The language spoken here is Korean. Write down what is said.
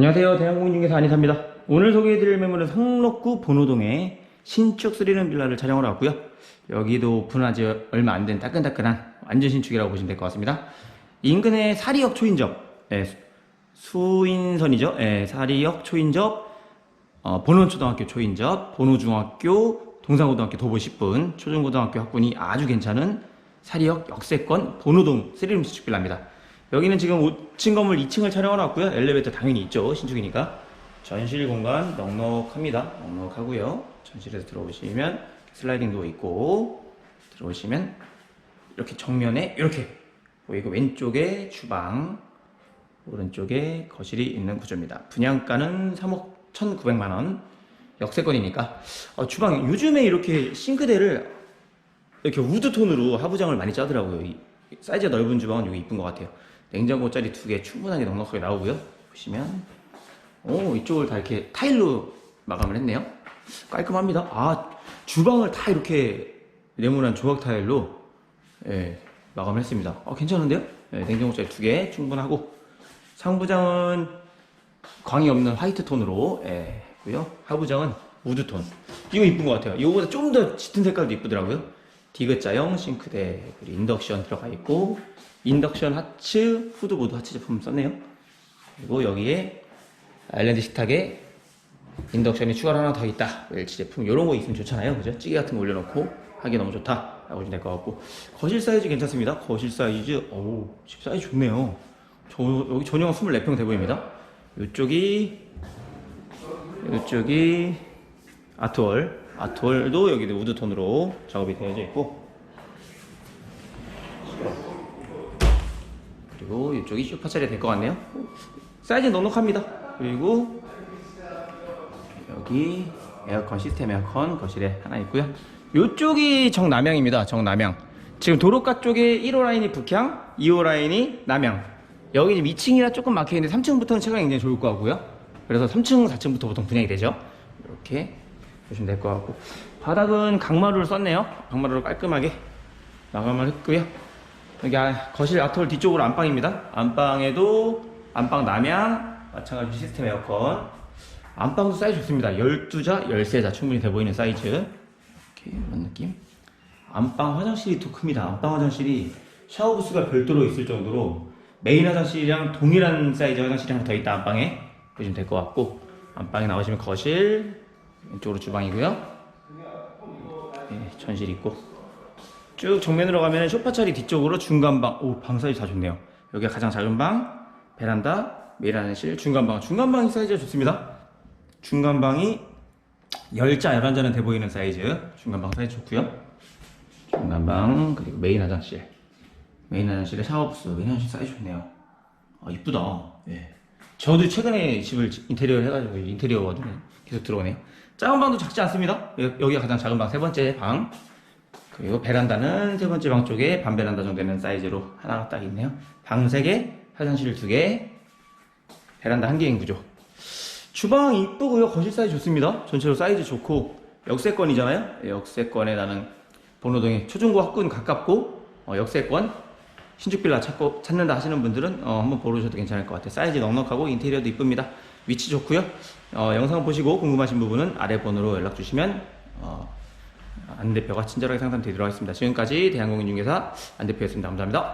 안녕하세요. 대한공인중개사 안희사입니다. 오늘 소개해드릴 매물은 성록구 본호동에 신축 스리는 빌라를 촬영을 왔고요. 여기도 오픈한 지 얼마 안 된 따끈따끈한 완전 신축이라고 보시면 될 것 같습니다. 인근에 사리역 초인접, 예, 수- 수인선이죠. 예, 사리역 초인접, 어, 본원초등학교 초인접, 본호중학교, 동산고등학교 도보 10분, 초중고등학교 학군이 아주 괜찮은 사리역 역세권 본호동 스리룸 신축 빌라입니다. 여기는 지금 5층 건물 2층을 촬영해 놨고요. 엘리베이터 당연히 있죠. 신축이니까. 전실 공간 넉넉합니다. 넉넉하고요. 전실에서 들어오시면 슬라이딩 도어 있고 들어오시면 이렇게 정면에 이렇게 보이고 왼쪽에 주방 오른쪽에 거실이 있는 구조입니다. 분양가는 3억 1,900만 원. 역세권이니까 어, 주방 요즘에 이렇게 싱크대를 이렇게 우드 톤으로 하부장을 많이 짜더라고요. 이 사이즈가 넓은 주방은 여기 이쁜 것 같아요. 냉장고 짜리 두 개 충분하게 넉넉하게 나오고요. 보시면 오 이쪽을 다 이렇게 타일로 마감을 했네요. 깔끔합니다. 아 주방을 다 이렇게 네모난 조각 타일로 예, 마감을 했습니다. 아 괜찮은데요? 예, 냉장고 짜리 두 개 충분하고 상부장은 광이 없는 화이트 톤으로 예, 고요 하부장은 우드 톤. 이거 이쁜 것 같아요. 이거보다 좀 더 짙은 색깔도 이쁘더라고요. 디귿자형 싱크대 그리고 인덕션 들어가 있고 인덕션 하츠 후드보드 하츠 제품 썼네요. 그리고 여기에 아일랜드 식탁에 인덕션이 추가로 하나 더 있다. 웰치 제품 이런 거 있으면 좋잖아요. 그죠? 찌개 같은 거 올려놓고 하기 너무 좋다. 라고 보시면 될 것 같고 거실 사이즈 괜찮습니다. 거실 사이즈 오, 집 사이즈 좋네요. 저, 여기 전용 24평 돼 보입니다. 이쪽이 이쪽이 아트월 아트월도 여기도 우드톤으로 작업이 되어져 있고. 그리고 이쪽이 쇼파 자리 될 것 같네요. 사이즈 넉넉합니다. 그리고 여기 에어컨 시스템 에어컨 거실에 하나 있고요. 이쪽이 정남향입니다. 정남향 지금 도로가 쪽에 1호 라인이 북향 2호 라인이 남향. 여기 지금 2층이라 조금 막혀있는데 3층부터는 체감이 굉장히 좋을 것 같고요. 그래서 3층 4층부터 보통 분양이 되죠. 이렇게 보시면 될 것 같고. 바닥은 강마루를 썼네요. 강마루를 깔끔하게 마감을 했고요. 여기 아- 거실 아트홀 뒤쪽으로 안방입니다. 안방에도 안방 남향 마찬가지 시스템 에어컨. 안방도 사이즈 좋습니다. 12자 13자 충분히 돼 보이는 사이즈. 이렇게 이런 느낌. 안방 화장실이 더 큽니다. 안방 화장실이 샤워 부스가 별도로 있을 정도로 메인 화장실이랑 동일한 사이즈 화장실이 하나 더 있다 안방에. 보시면 될 것 같고. 안방에 나오시면 거실 왼쪽으로 주방이고요. 예, 전실 있고. 쭉 정면으로 가면 소파 자리 뒤쪽으로 중간 방. 오 방 사이즈 다 좋네요. 여기가 가장 작은 방 베란다 메일하실 중간 방. 중간 방 사이즈가 좋습니다. 중간 방이 10자 11자는 돼 보이는 사이즈. 중간 방 사이즈 좋고요. 중간 방 그리고 메인 화장실. 메인 화장실에 샤워 부스. 메인 화장실 사이즈 좋네요. 아 이쁘다. 예. 저도 최근에 집을 인테리어 해가지고 인테리어 워드는 계속 들어오네요 작은 방도 작지 않습니다 여- 여기가 가장 작은 방 세 번째 방 그리고 베란다는 세 번째 방 쪽에 반 베란다 정도 되는 사이즈로 하나가 딱 있네요 방 3개 화장실 2개 베란다 1개인 구조 주방 이쁘고요. 거실 사이즈 좋습니다. 전체로 사이즈 좋고 역세권이잖아요. 예, 역세권에 나는 번호동에 초중고 학군 가깝고 어, 역세권 신축 빌라 찾고 찾는다 하시는 분들은 어, 한번 보러 오셔도 괜찮을 것 같아요. 사이즈 넉넉하고 인테리어도 이쁩니다. 위치 좋고요. 어, 영상 보시고 궁금하신 부분은 아래 번호로 연락 주시면 어, 안 대표가 친절하게 상담 드리도록 하겠습니다. 지금까지 대한공인중개사 안 대표였습니다. 감사합니다.